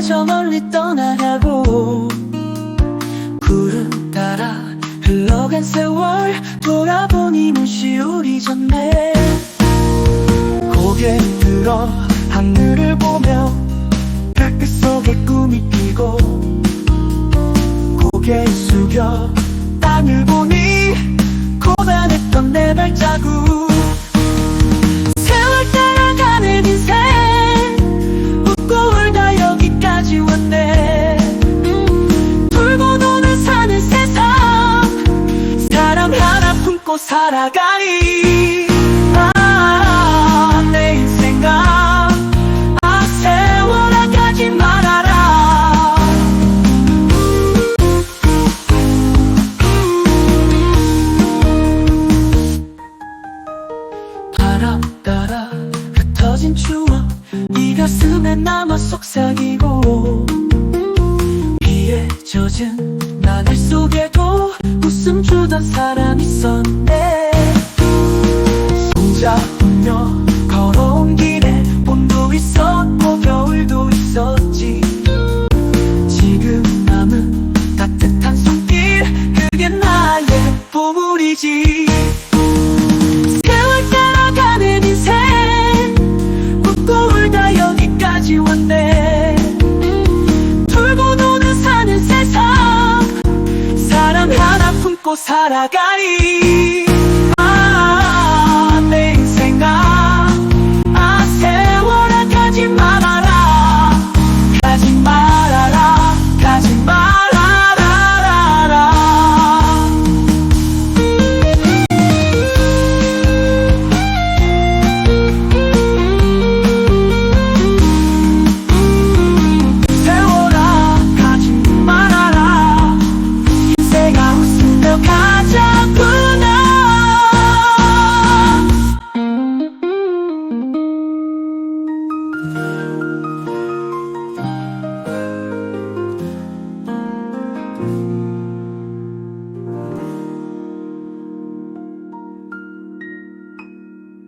저 멀리 떠나라고. 구름 따라 흘러간 세월 돌아보니 무시 우리 전네 고개 들어 하늘을 보며 햇빛 속에 꿈이 피고 고개 숙여 땅을 보니 살아가니 아, 내 인생아 아 세월아 가지 말아라. 바람 따라 흩어진 추억 이 가슴에 남아 속삭이고. 비에 젖은 나들 속에도 웃음 주던 사람 있었네 손잡으며 걸어온 길에 봄도 있었고 겨울도 있었지. 지금 남은 따뜻한 손길 그게 나의 보물이지. 세월 따라가는 인생 웃고 울다 여기까지 왔네. 돌고 도는 사는 세상 사람 하나 품고 살아가니